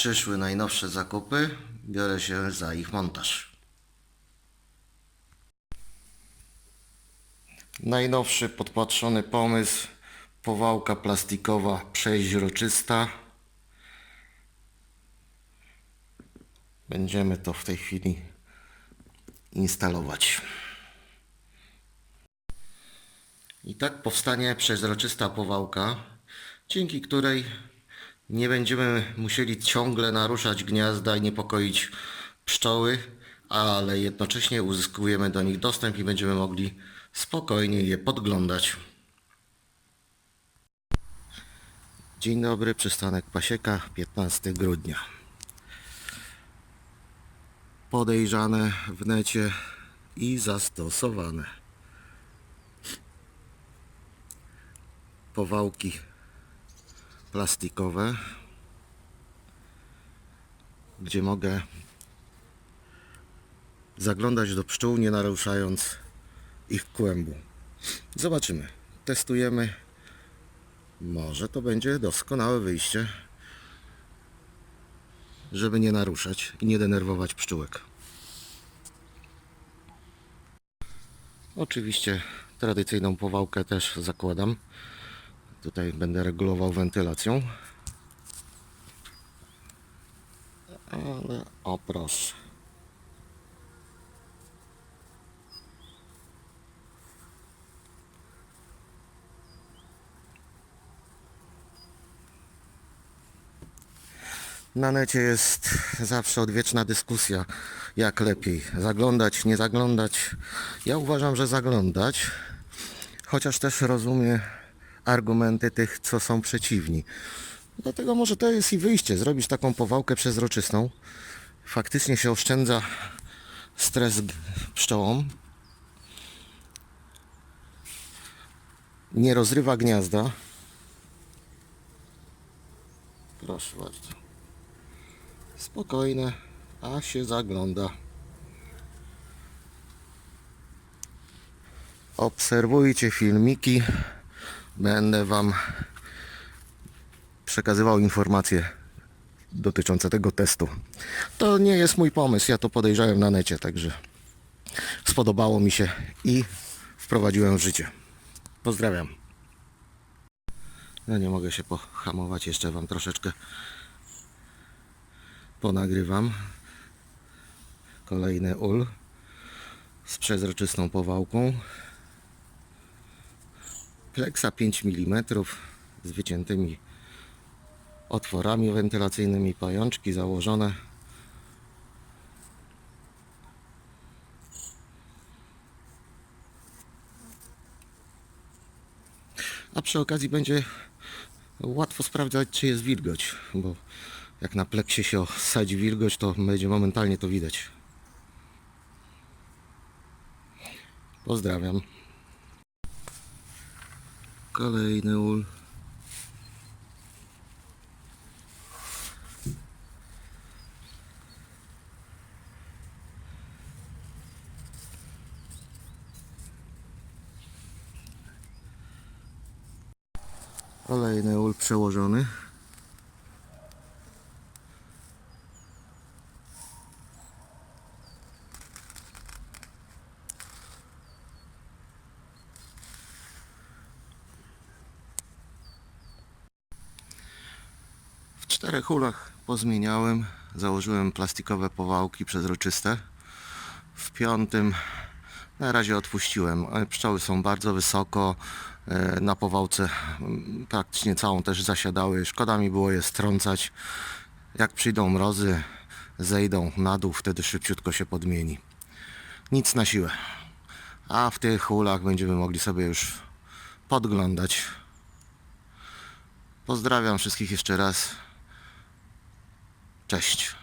Przyszły najnowsze zakupy. Biorę się za ich montaż. Najnowszy podpatrzony pomysł. Powałka plastikowa przeźroczysta. Będziemy to w tej chwili instalować. I tak powstanie przezroczysta powałka, dzięki której nie będziemy musieli ciągle naruszać gniazda i niepokoić pszczoły, ale jednocześnie uzyskujemy do nich dostęp i będziemy mogli spokojnie je podglądać. Dzień dobry, przystanek Pasieka, 15 grudnia. Podejrzane w necie i zastosowane. Powałki plastikowe, gdzie mogę zaglądać do pszczół, nie naruszając ich kłębu. Zobaczymy, testujemy. Może to będzie doskonałe wyjście, żeby nie naruszać i nie denerwować pszczółek. Oczywiście tradycyjną powałkę też zakładam. Tutaj będę regulował wentylacją. Ale o. Na necie jest zawsze odwieczna dyskusja, jak lepiej zaglądać, nie zaglądać. Ja uważam, że zaglądać, chociaż też rozumiem argumenty tych, co są przeciwni. Dlatego może to jest i wyjście, zrobić taką powałkę przezroczystą. Faktycznie się oszczędza stres pszczołom. Nie rozrywa gniazda. Proszę bardzo. Spokojne, a się zagląda. Obserwujcie filmiki. Będę Wam przekazywał informacje dotyczące tego testu. To nie jest mój pomysł, ja to podejrzałem na necie, także spodobało mi się i wprowadziłem w życie. Pozdrawiam. No nie mogę się pohamować, jeszcze Wam troszeczkę ponagrywam. Kolejny ul z przezroczystą powałką. Pleksa 5 mm z wyciętymi otworami wentylacyjnymi, pajączki założone. A przy okazji będzie łatwo sprawdzać, czy jest wilgoć, bo jak na pleksie się osadzi wilgoć, to będzie momentalnie to widać. Pozdrawiam. Kolejny ul. Kolejny ul przełożony. Czterech ulach pozmieniałem, założyłem plastikowe powałki przezroczyste. W piątym na razie odpuściłem. ale Pszczoły są bardzo wysoko. e, Na powałce mm, praktycznie całą też zasiadały. Szkoda mi było je strącać. Jak przyjdą mrozy, zejdą na dół, wtedy szybciutko się podmieni. Nic na siłę. A w tych ulach będziemy mogli sobie już podglądać. Pozdrawiam wszystkich jeszcze raz. Cześć.